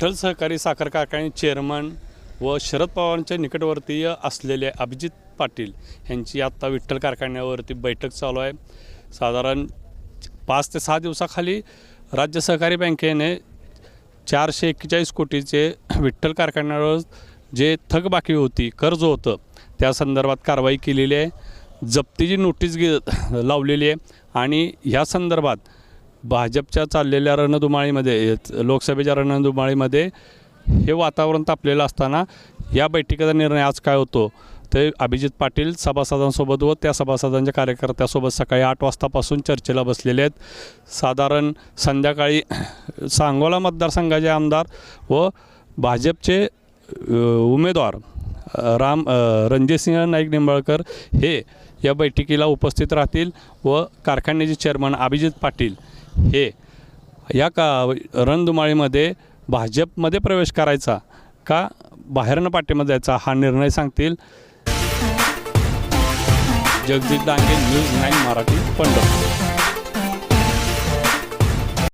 विठ्ठल सहकारी साखर कारखाने चेअरमन व शरद पवारांच्या निकटवर्तीय असलेले अभिजित पाटील यांची आत्ता विठ्ठल कारखान्यावरती बैठक चालू आहे. साधारण पाच ते सहा दिवसाखाली राज्य सहकारी बँकेने चारशे एक्केचाळीस कोटीचे विठ्ठल कारखान्यावर जे थकबाकी होती कर्ज होतं त्या संदर्भात कारवाई केलेली आहे. जप्तीची नोटीस घे लावलेली आहे आणि ह्या संदर्भात भाजपच्या चाललेल्या रणधुमाळीमध्ये लोकसभेच्या रणधुमाळीमध्ये हे वातावरण तापलेलं असताना या बैठकीचा निर्णय आज काय होतो? ते अभिजित पाटील सभासदांसोबत व त्या सभासदांच्या कार्यकर्त्यासोबत सकाळी आठ वाजतापासून चर्चेला बसलेले आहेत. साधारण संध्याकाळी सांगोला मतदारसंघाचे आमदार व भाजपचे उमेदवार राम रणजितसिंह नाईक निंबाळकर हे या बैठकीला उपस्थित राहतील व कारखान्याचे चेअरमन अभिजित पाटील हे या का रणधुमाळीमध्ये भाजपमध्ये प्रवेश करायचा का बाहेरनं पाठीमध्ये जायचा हा निर्णय सांगतील जगदीप डांगे न्यूज नाईन मराठी पंढरपूर.